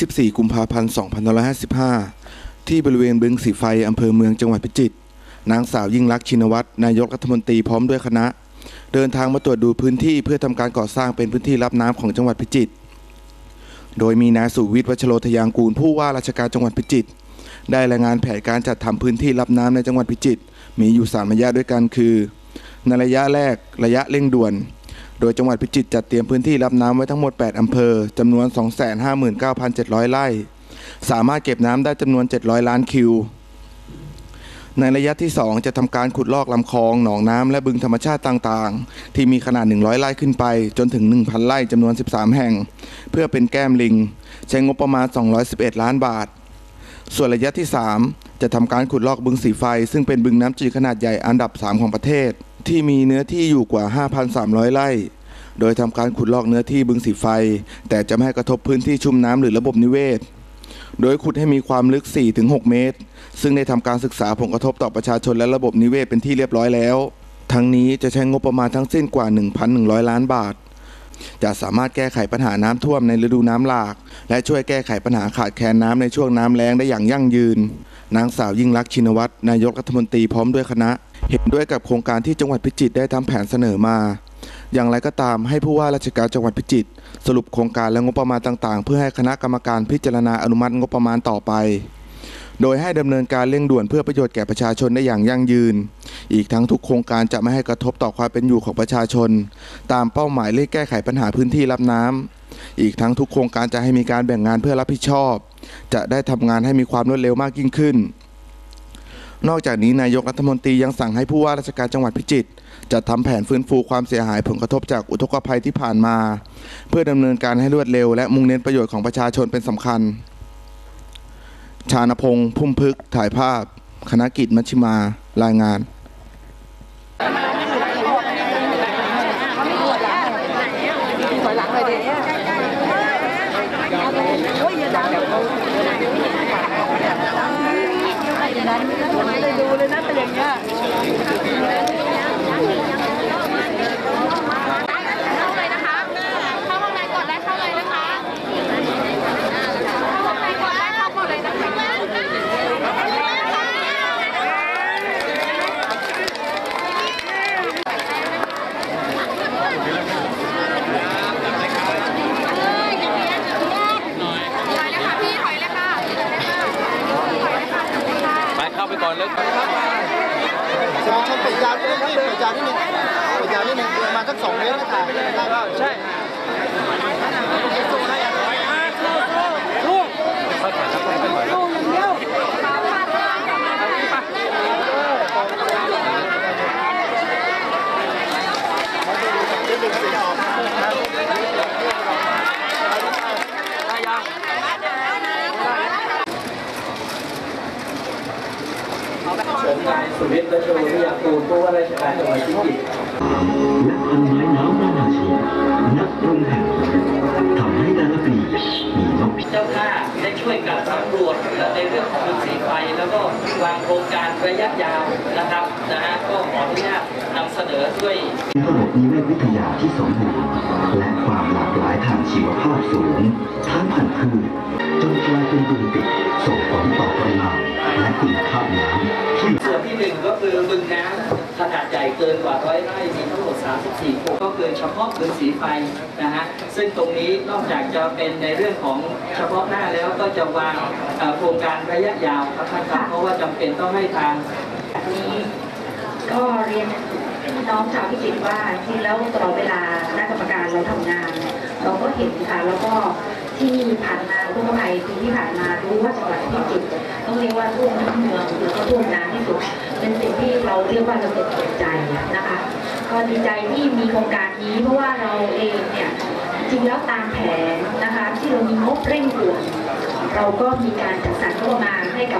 14กุมภาพันธ์ 2555 ที่บริเวณบึงสีไฟอำเภอเมืองจังหวัดพิจิตร นางสาวยิ่งลักษณ์ชินวัตร นายกรัฐมนตรีพร้อมด้วยคณะ เดินทางมาตรวจดูพื้นที่เพื่อทำการก่อสร้างเป็นพื้นที่รับน้ำของจังหวัดพิจิตร โดยมีนายสุวิทย์วัชโรทยางกูลผู้ว่าราชการจังหวัดพิจิตร ได้รายงานแผนการจัดทำพื้นที่รับน้ำในจังหวัดพิจิตร มีอยู่3ระยะด้วยกันคือ ในระยะแรก ระยะเร่งด่วน โดยจังหวัดพิจิตรจัดเตรียมพื้นที่รับน้ำไว้ทั้งหมด 8 อำเภอจำนวน 259,700 ไร่ สามารถเก็บน้ำได้จำนวน 700 ล้านคิว ในระยะที่ 2 จะทำการขุดลอกลำคลอง หนองน้ำและบึงธรรมชาติต่างๆ ที่มีขนาด 100 ไร่ขึ้นไป จนถึง 1,000 ไร่จำนวน 13 แห่ง เพื่อเป็นแก้มลิง ใช้งบประมาณ 211 ล้านบาท ส่วนระยะที่ 3 จะทำการขุดลอกบึงสีไฟ ซึ่งเป็นบึงน้ำจืดขนาดใหญ่อันดับ 3 ของประเทศ ที่มีเนื้อที่อยู่กว่า 5,300 ไร่ โดยทำการขุดลอกเนื้อที่บึงสีไฟ แต่จะไม่ให้กระทบพื้นที่ชุ่มน้ำหรือระบบนิเวศ โดยขุดให้มีความลึก 4-6 เมตร ซึ่งได้ทำการศึกษาผลกระทบต่อประชาชนและระบบนิเวศเป็นที่เรียบร้อยแล้ว ทั้งนี้จะใช้งบประมาณทั้งสิ้นกว่า 1,100 ล้านบาท จะสามารถแก้ไขปัญหาน้ำท่วมในฤดูน้ำหลาก และช่วยแก้ไขปัญหาขาดแคลนน้ำในช่วงน้ำแล้งได้อย่างยั่งยืน นางสาวยิ่งลักษณ์ชินวัตรนายกรัฐมนตรีพร้อมด้วยคณะ เห็นด้วยกับโครงการที่จังหวัดพิจิตรได้ทำแผนเสนอมา อย่างไรก็ตามให้ผู้ว่าราชการจังหวัดพิจิตรสรุปโครงการและงบประมาณต่าง ๆ เพื่อให้คณะกรรมการพิจารณาอนุมัติงบประมาณต่อไป โดยให้ดำเนินการเร่งด่วนเพื่อประโยชน์แก่ประชาชนได้อย่างยั่งยืน อีกทั้งทุกโครงการจะไม่ให้กระทบต่อความเป็นอยู่ของประชาชน ตามเป้าหมายเร่งแก้ไขปัญหาพื้นที่รับน้ำอีกทั้งทุกโครงการจะให้มีการแบ่งงานเพื่อรับผิดชอบ จะได้ทำงานให้มีความรวดเร็วมากยิ่งขึ้น นอกจากนี้นายกรัฐมนตรียังสั่งให้ผู้ว่าราชการจังหวัดพิจิตรจัดทำแผนฟื้นฟูความเสียหายผลกระทบจากอุทกภัยที่ผ่านมา เพื่อดำเนินการให้รวดเร็ว และมุ่งเน้นประโยชน์ของประชาชนเป็นสำคัญ ชาณพงษ์พุ่มพึกษ์ถ่ายภาพ คณะกิจมัชชิมารายงาน ถอยหลังเลยดิโอ้ยอย่าดังไม่ได้ดูเลยนะเป็นอย่างเงี้ย เข้าเลยนะคะ เข้าข้างในก่อนและเข้าเลยนะคะ เข้าข้างในก่อนและเข้าก่อนเลยนะคะ ถอยเลยค่ะพี่ ถอยเลยค่ะ ไปเข้าไปก่อนเลย สมาชนเปิดยาวนิดนึงเปิดยาวนิดนึงเปิดยาวนิดนึงประมาณสักสองเมตรนะถ่ายได้ก็ใช่ สุวิทย์ประโชว์วิทยากูลผู้ว่าราชการจังหวัดพิจิตรนักพันไม้น้ำนานาชาตินักปรุงแห่งทำให้แต่ละปีมีนกเจ้าท่าได้ช่วยกันสำรวจในเรื่องของพื้นสีไฟแล้วก็วางโครงการระยะยาวนะครับนะฮะก็ขออนุญาตนำเสนอด้วยระบบนิเวศวิทยาที่สมบูรณ์และความหลากหลาย ทางชีวภาพสูงทั้งพันธุ์พืชจนกลายเป็นบึงปิดส่งผลต่อปริมาณและคุณภาพน้ำที่ส่วนที่หนึ่งก็คือบึงน้ำขนาดใหญ่เกินกว่าร้อยไร่มีทั้งหมด 34โครงก็คือเฉพาะพื้นสีไฟนะฮะซึ่งตรงนี้นอกจากจะเป็นในเรื่องของเฉพาะหน้าแล้วก็จะวางเอ่อโครงการระยะยาวครับท่านครับเพราะว่าจำเป็นต้องให้ทางนี้ก็เรียนพี่น้องชาวพิจิตรว่าจริงแล้วตลอดเวลา เราก็เห็นค่ะแล้วก็ที่ผ่านมาทุกภัยปีที่ผ่านมารู้ว่าจังหวัดพิจิตรต้องเรียกว่าท่วมทั้งเมืองแล้วก็ท่วมน้ำที่สุดเป็นสิ่งที่เราเรียกว่าเราเป็นใจนะคะก็ดีใจที่มีโครงการนี้เพราะว่าเราเองเนี่ยจริงแล้วตามแผนนะคะ ที่เรามีงบเร่งด่วนเราก็มีการจัดสรรงบประมาณให้กับ